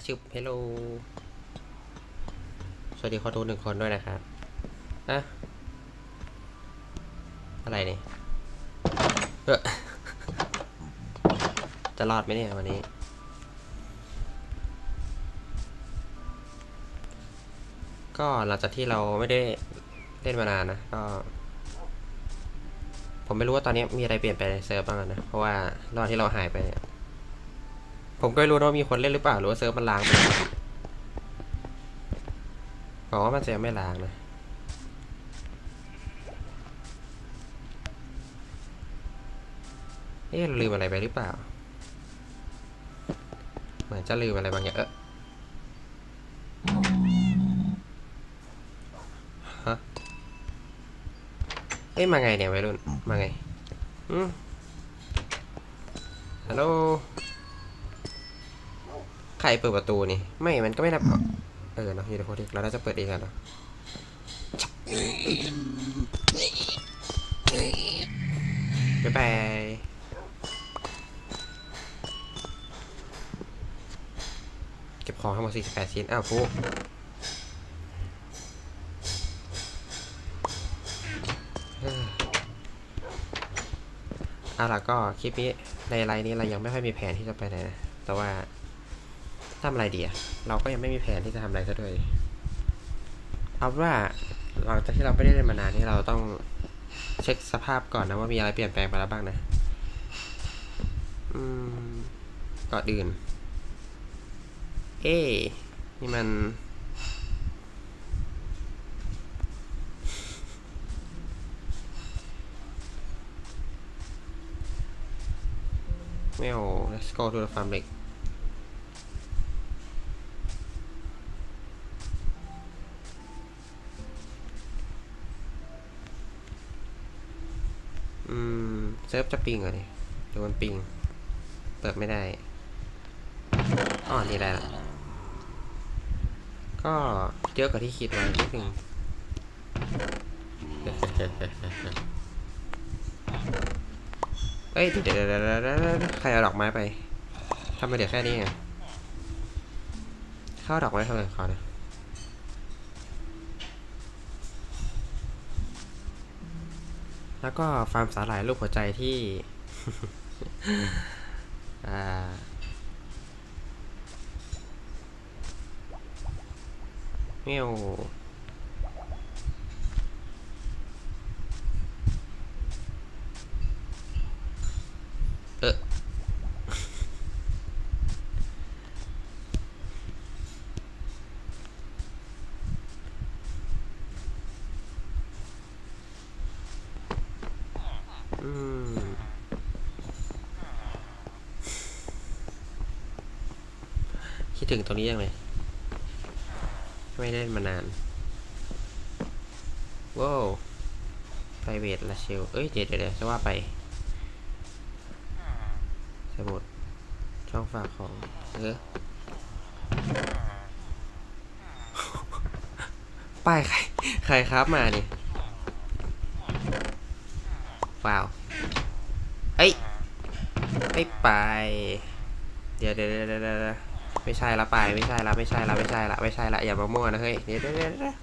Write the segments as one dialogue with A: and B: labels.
A: อาชิบเฮลโลสวัสดีคนดูหนึ่งคนด้วยนะครับอะอะไรเนี่ยเออจะรอดไหมเนี่ยวันนี้ ก็หลังจากที่เราไม่ได้เล่นมานานนะ ก็ ผมไม่รู้ว่าตอนนี้มีอะไรเปลี่ยนไปในเซิร์ฟบ้างนะ เพราะว่าระหว่างที่เราหายไปเนี่ย ผมก็ไม่รู้นะว่ามีคนเล่นหรือเปล่าหรือว่าเซิร์ฟมันล้างไปแล้วบอกว่ามันจะยังไม่ล้างนะเอ๊ะลืมอะไรไปหรือเปล่า เหมือนจะลืมอะไรบางอย่างเออฮะเอ้ยมาไงเนี่ยวัยรุ่นมาไงอืมฮัลโหล ใครเปิดประตูนี่ ไม่ มันก็ไม่นับ เออเนาะยูนิโคติกเราน่าจะเปิดเองกันเนาะบ๊ายบายเก็บของทั้งหมด48ชิ้น อ้าวฟูอ้อเอาล่ะก็คลิปนี้ในไลน์นี้เรายังไม่ค่อยมีแผนที่จะไปไหนนะ แต่ว่า ทำอะไรดีอะเราก็ยังไม่มีแผนที่จะทำอะไรซะด้วย เอาว่าหลังจากที่เราไม่ได้เล่นมานานนี่เราต้องเช็คสภาพก่อนนะว่ามีอะไรเปลี่ยนแปลงไปแล้วบ้างนะ อืมก่อนอื่น เอ๊นี่มันไม่เอา let's go to the farm lake อืม เซิร์ฟจะปิงเหรอเนี่ยหรือมันปิง เปิดไม่ได้อ๋อนี่ได้ละก็เยอะกว่าที่คิดไว้นิดนึงเอ้ย เดี๋ยวใครเอาดอกไม้ไปทำไมเดี๋ยวแค่นี้ไงเข้าดอกไม้ทำไมของเขาเนี่ย แล้วก็ฟาร์มสาหร่ายรูปหัวใจที่อ่าเมียวเอออืม คิด ถึงตรงนี้ยังเลยไม่ได้มานานว้าวไพเวทละเชลเอ้ยเดี๋ยวเดี๋ยวเดี๋ยวจะว่าไปสมุดช่องฝากของเออป้ายใคร ใครครับมาเนี่ว้าวเอ้ยไม่ไป เดี๋ยวเดี๋ยวเดี๋ยวเดี๋ยวเดี๋ยว ไม่ใช่ละไปไม่ใช่ละไม่ใช่ละไม่ใช่ละไม่ใช่ละอย่ามามั่วนะเฮ้ยเดี๋ยวเดี๋ยวเดี๋ยวเดี๋ยว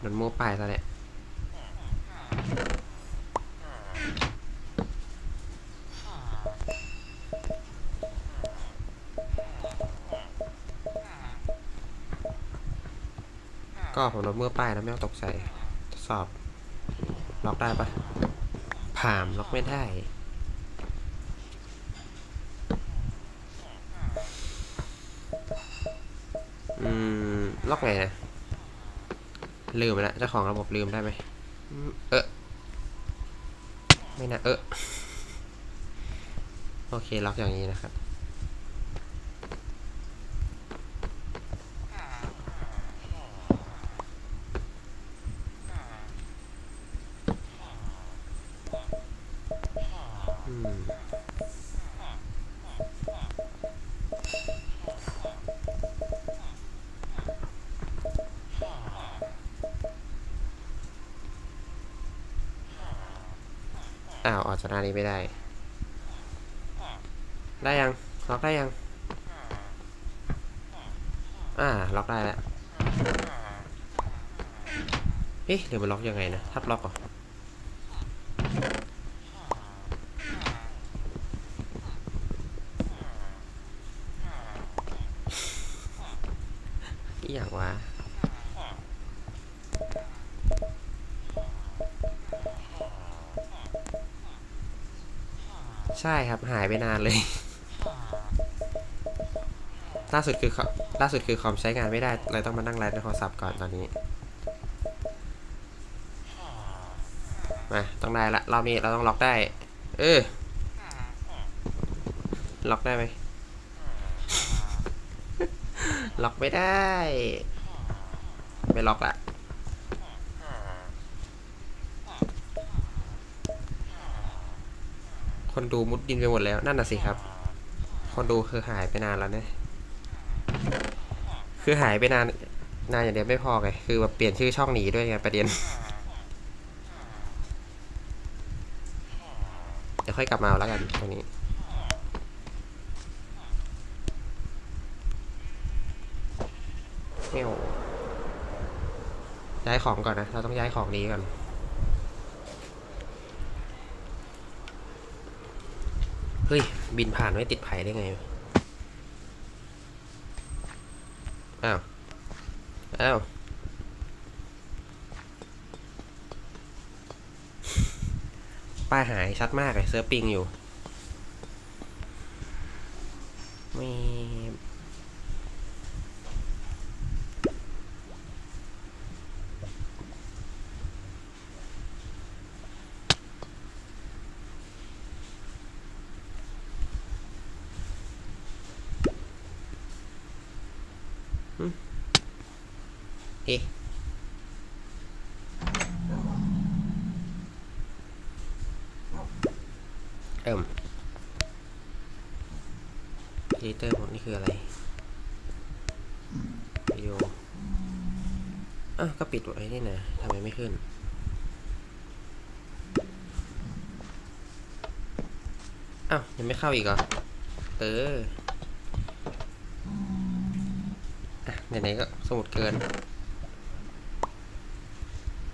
A: โดนมั่วไปซะเนี่ยก็ผมโดนมั่วป้ายนะไม่ต้องตกใจทดสอบ ล็อกได้ปะผ่ามล็อกไม่ได้ ล็อกไงนะ ลืมไปแล้วเจ้าของระบบลืมได้ไหมเออไม่นะเออ โอเค ล็อกอย่างนี้นะครับ หน้านี้ไม่ได้ ได้ยัง ล็อกได้ยัง อ่า ล็อกได้แล้วเอ๊ะเดี๋ยวมันล็อกยังไงนะ ทับล็อกเหรออีอย่างวะ ช่ครับหายไปนานเลย ล่าสุดคือคอมล่าสุดคือคอมใช้งานไม่ได้เลยต้องมานั่งไลฟ์ในโทรศัพท์ก่อนตอนนี้มาต้องได้ละรอบนี้เราต้องล็อกได้ เออล็อกได้ไหมล็อกไม่ได้ ไม่ล็อกละ คนดูมุดดินไปหมดแล้วนั่นน่ะสิครับ คนดูคือหายไปนานแล้วเนี่ยคือหายไปนานนานอย่างเดียวไม่พอไงคือแบบเปลี่ยนชื่อช่องหนีด้วยไงประเด็นเดี๋ยวค่อยกลับมาแล้วกันตรงนี้เมวย้ายของก่อนนะ เราต้องย้ายของนี้ก่อน เฮ้ย บินผ่านไม่ติดไผ่ได้ไง อ้าว อ้าว ป้ายหายชัดมากเลยเซิร์ฟปิงอยู่ ไม่ เอิ่มพีเตอร์หมดนี่คืออะไรวิดีโออะก็ปิดไว้นี่นะทำไมไม่ขึ้น อ้าว ยังไม่เข้าอีกเหรอ เออไหนๆก็สมุดเกิน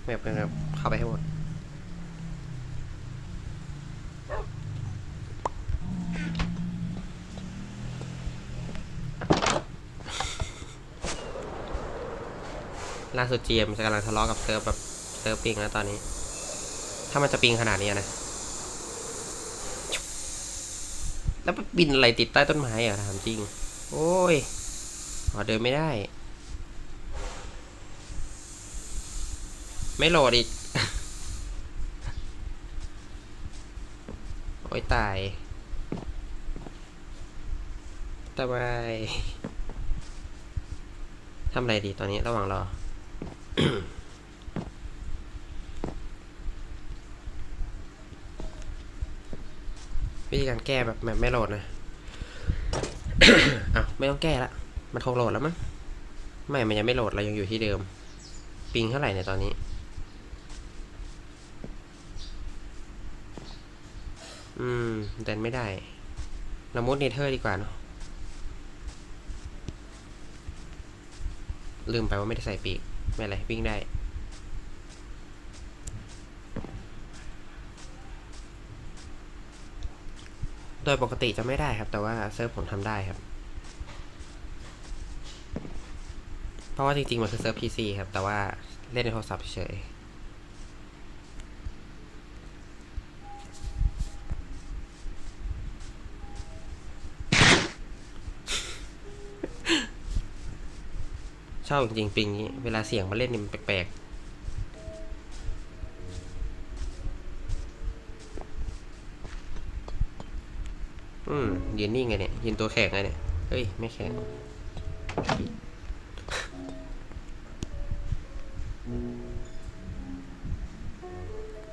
A: แบบแบบเข้าไปให้หมด ล่าสุด GM จะกำลังทะเลาะกับเซิร์ฟแบบเซิร์ฟปิงแล้วตอนนี้ ถ้ามันจะปิงขนาดนี้นะ แล้วไปบินอะไรติดใต้ต้นไม้อะถามจริง โอ้ยออเดินไม่ได้ ไม่โหลดอีก โอ้ยตายทำไมทำอะไรดีตอนนี้ระหว่างรอ วิธีการแก้แบบแบบไม่โหลดนะอ้าวไม่ต้องแก้ละ มันคงโหลดแล้วมั้ง ไม่ มันยังไม่โหลด เรายังอยู่ที่เดิม ปิงเท่าไหร่เนี่ยตอนนี้ อืมเดินไม่ได้ เรามุดเนเธอร์ดีกว่าเนาะ ลืมไปว่าไม่ได้ใส่ปีก ไม่เป็นไรวิ่งได้ โดยปกติจะไม่ได้ครับ แต่ว่าเซิร์ฟผมทำได้ครับ เพราะว่าจริงๆ มันคือเซิร์ฟ PC ครับ แต่ว่าเล่นในโทรศัพท์เฉย ชอบจริงปิงนี้ เวลาเสียงมาเล่นนี่มันแปลกๆ อืมยืนนิ่งไงเนี่ยยืนตัวแข็งไงเนี่ย เฮ้ย ไม่แข็ง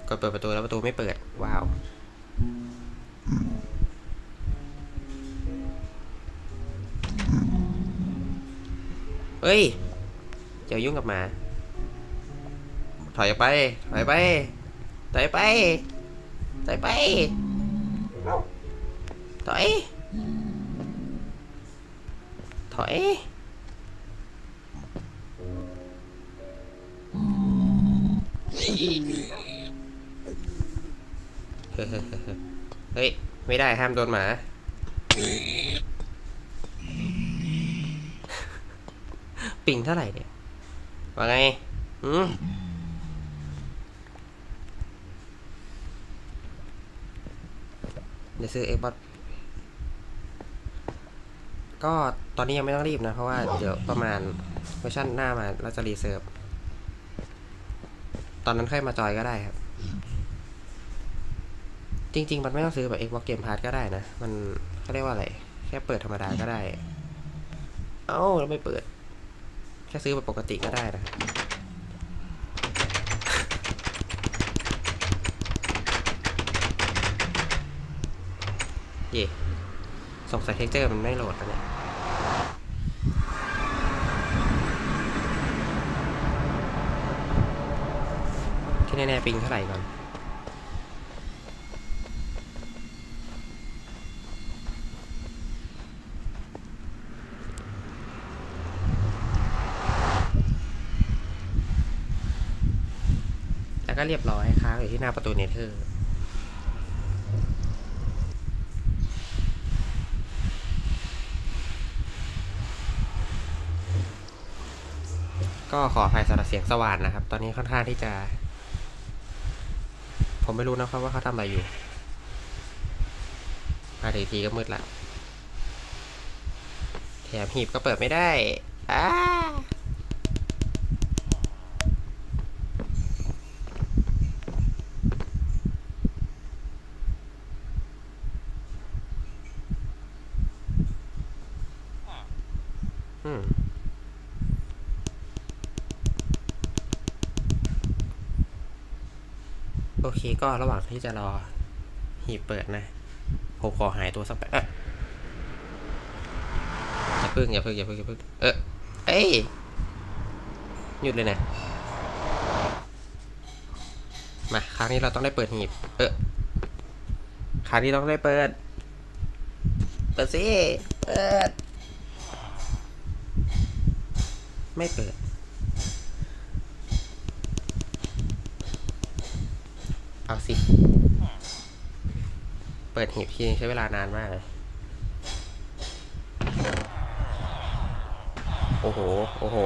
A: กดเปิดประตูแล้วประตูไม่เปิด ว้าว ฮ้ย เจอยุ่งกับหมา ถอยไป ถอยไป ถอยไป ถอยไป ถอย ถอย เฮ้ย ไม่ได้ห้ามโดนหมา ปิงเท่าไหร่เนี่ยว่าไงอืมเดี๋ยวซื้อ Xbox ก็ตอนนี้ยังไม่ต้องรีบนะ เพราะว่าเดี๋ยวประมาณเวอร์ชันหน้ามาเราจะรีเซิร์ฟ ตอนนั้นค่อยมาจอยก็ได้ครับ จริง ๆ มันไม่ต้องซื้อแบบ Xbox Game Pass ก็ได้นะ มันเขาเรียกว่าอะไร แค่เปิดธรรมดาก็ได้ เอ้าแล้วไม่เปิด แค่ซื้อแบบปกติก็ได้นะเย่สงสัยเท็กเจอร์มันไม่โหลดแล้วเนี่ยที่แน่ๆปิงเท่าไหร่ก่อน ก็เรียบร้อยค้างอยู่ที่หน้าประตูเนเธอร์ก็ขออภัยสำหรับเสียงสว่านนะครับ ตอนนี้ค่อนข้างที่จะ ผมไม่รู้นะครับว่าเขาทำอะไรอยู่มาถึงทีก็มืดละแถมหีบก็เปิดไม่ได้อ้า โอเคก็ระหว่างที่จะรอหีบเปิดนะผมขอหายตัวสักแป๊บเอ๊ะอย่าพึ่งอย่าพึ่งอย่าพึ่งอย่าพึ่งเออเอ้ยหยุดเลยนะมาครั้งนี้เราต้องได้เปิดหีบ เออครั้งนี้ต้องได้เปิด เปิดสิเปิด ไม่เปิด เอา สิ เปิดหีบทีนึงใช้เวลานานมากเลยโอ้โห โอ้โห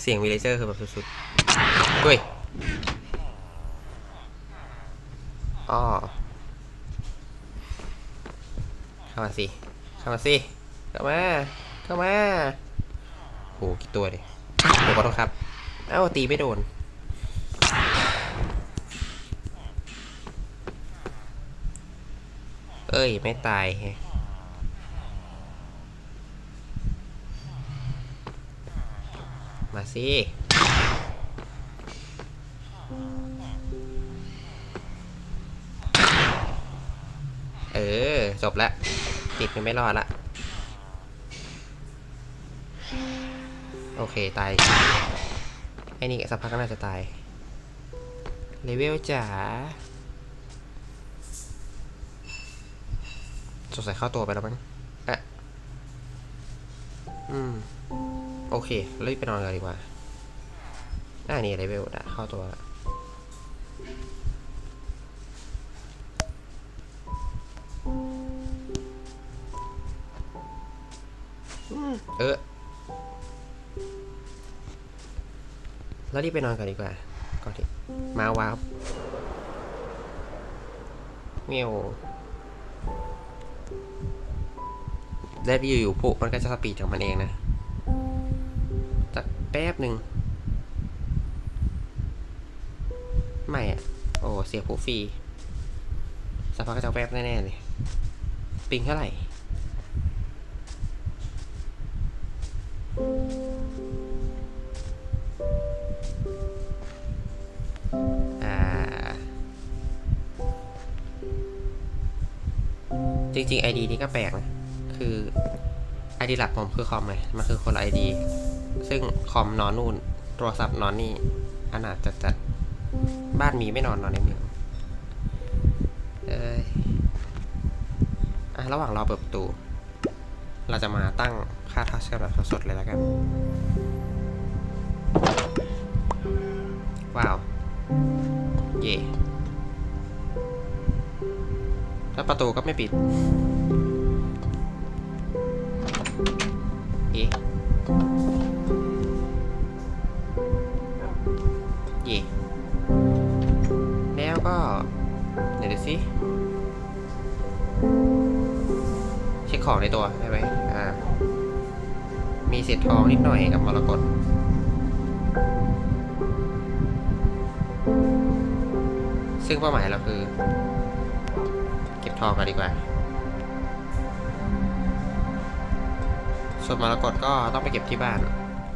A: เสียงวิลเลเจอร์คือแบบสุดๆเฮ้ยอ้อเข้ามาสิ เข้ามาสิ เข้ามา เข้ามาโอ้กี่ตัวดิโอ้ขอโทษครับ เอ้าตีไม่โดน เอ้ย ไม่ตายมาสิเออ จบละติดมันไม่รอดละ โอเค ตาย ไอ้นี่สักพักก็น่าจะตายเลเวลจ๋า สงสัยเข้าตัวไปแล้วมั้งอะอืม โอเครีบไปนอนกันดีกว่าอ่านี่เลเวลอะเข้าตัวละเออ แล้วรีบไปนอนกันดีกว่า ก่อนที่มาวาร์ปเมียว แล้วอยู่ๆปุ๊บมันก็จะสปีดของมันเองนะสักแป๊บหนึ่งไม่อะโอ้ เสียผูฟรีสักพักก็จะแป๊บแน่ๆเลย ปิงเท่าไหร่อ่าจริงๆ ID นี้ก็แปลกนะ ID หลักผมคือคอมไงมันคือคนละ ID ซึ่งคอมนอนนู่นโทรศัพท์นอนนี่ขนาจัดจัดบ้านมีไม่นอนนอนในเมืองเอ้ยอะระหว่างรอเปิดประตู เราจะมาตั้งค่าทัชแบบสดๆเลยแล้วกันเย่แล้วประตูก็ไม่ปิด ของในตัวได้ไหมอ่า มีเศษทองนิดหน่อยกับมรกตซึ่งเป้าหมายเราคือ เก็บทองกันดีกว่า ส่วนมรกตก็ต้องไปเก็บที่บ้าน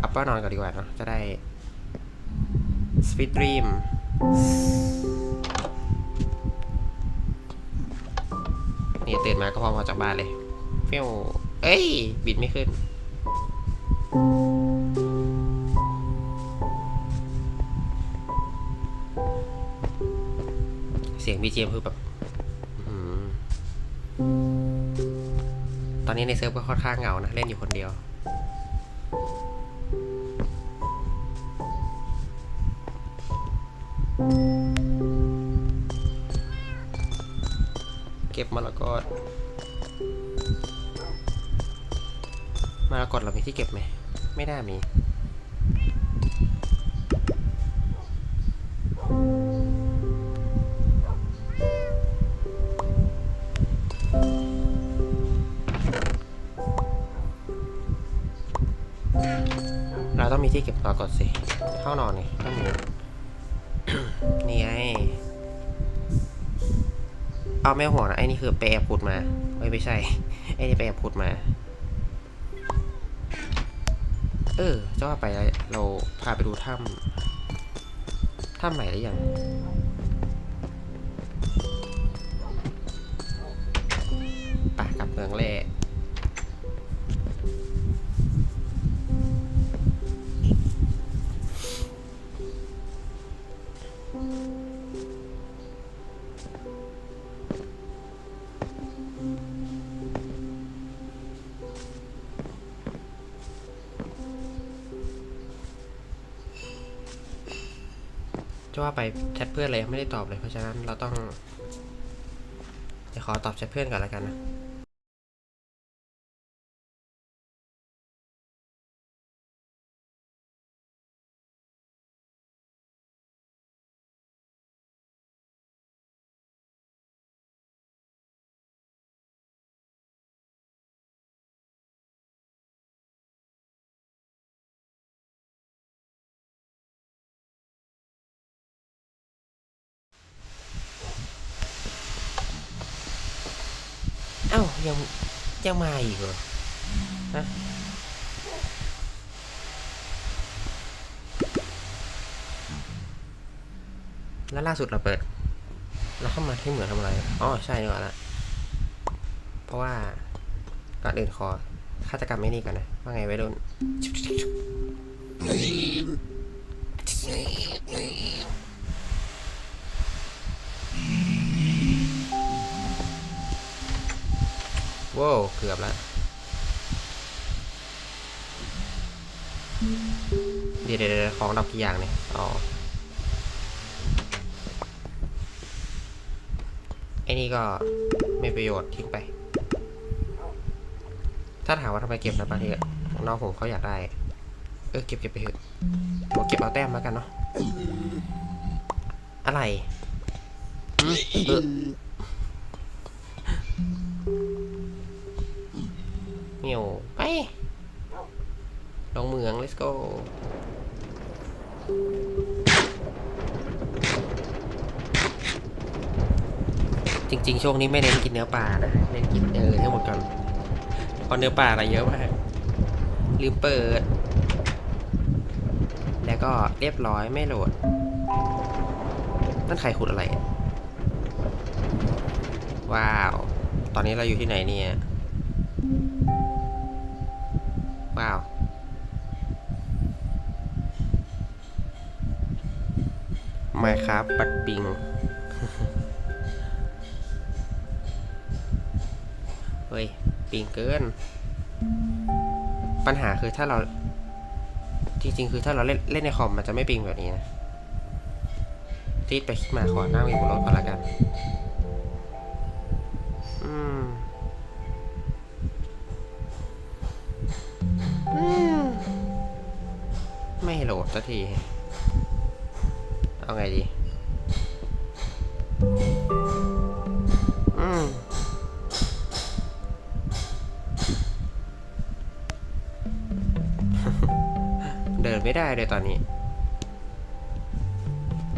A: อัปเปอร์นอนกันดีกว่าเนาะ จะได้ Sweet Dream นี่ตื่นมาก็พร้อมออกจากบ้านเลย เฟี้ยวเอ้ย บิดไม่ขึ้น เสียง BGM คือแบบตอนนี้ในเซิร์ฟก็ค่อนข้างเหงานะ เล่นอยู่คนเดียวเก็บมรกต มรกตเรามีที่เก็บไหม ไม่น่ามี เราต้องมีที่เก็บมรกตสิ ห้องนอนนี่ต้องมี นี่ไง เอาไม่ห่วงนะไอ้นี่คือไปแอบขุดมา ไม่ไม่ใช่ ไอ้นี่ไปแอบขุดมา เออจะว่าไปเราพาไปดูถ้ำถ้ำใหม่หรือยังไปกลับเมืองแร่ ว่าไปแชทเพื่อนเลยไม่ได้ตอบเลยเพราะฉะนั้นเราต้องจะขอตอบแชทเพื่อนก่อนแล้วกันนะ เอ้ายังยังมาอีกเหรอฮะแล้วล่าสุดเราเปิด เราเข้ามาที่เหมืองทำอะไรอ๋อใช่นี่หว่าละเพราะว่าก่อนอื่นขอฆาตกรรมไม่นี่ก่อนนะ ว่าไงไว้รุ่น ว้าวเกือบแล้วเดี๋ยวเดี๋ยวของดับกี่อย่างเนี่ยอ๋อไอ้นี่ก็ไม่ประโยชน์ทิ้งไป ถ้าถามว่าทำไมเก็บนะบางทีน้องผมเขาอยากได้ เออเก็บเก็บไปเถอะบอกเก็บเอาแต้มแล้วกันเนาะอะไรเออ เหมียวไป ลงเมือง let's go จริง ๆ ช่วงนี้ไม่เน้นกินเนื้อปลานะ เน้นกินเออทั้งหมดก่อนเพราะเนื้อปลาอะไรเยอะมากลืมเปิด แล้วก็เรียบร้อยไม่โหลด นั่นใครขุดอะไร ว้าว ตอนนี้เราอยู่ที่ไหนเนี่ย มครับปัดปิง เฮ้ย ปิงเกิน ปัญหาคือถ้าเรา จริง ๆ คือถ้าเราเล่นเล่นในคอมมันจะไม่ปิงแบบนี้นะรีดไปคิดมาขอนั่งอยู่บนรถก่อนละกัน อืมอืมไม่โหลดสักที เอาไงดี อืมเดินไม่ได้เลยตอนนี้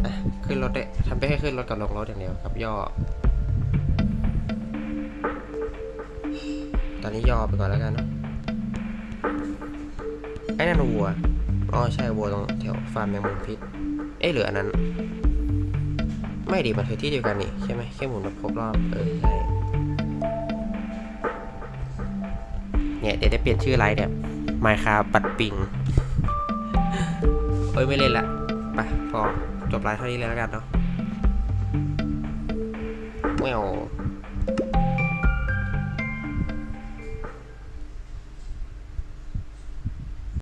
A: อะขึ้นรถได้ทำไปให้ขึ้นรถกับลงรถอย่างเดียวกับย่อ ตอนนี้ย่อไปก่อนแล้วกันเนอะไอ้นั่นวัวอ๋อใช่วัวตรงแถวฟาร์มแมงมุมพิษ เอ้หรืออันนั้น ไม่ดีมันคือที่เดียวกันนี่ใช่ไหมแค่หมุนแบบครบรอบ เออใช่เนี่ยเดี๋ยวจะเปลี่ยนชื่อไลน์เนี่ยไมคาปัดปิงเอ้ยไม่เล่นละไปพอจบไลน์เท่านี้เลยแล้วกันเนาะแมว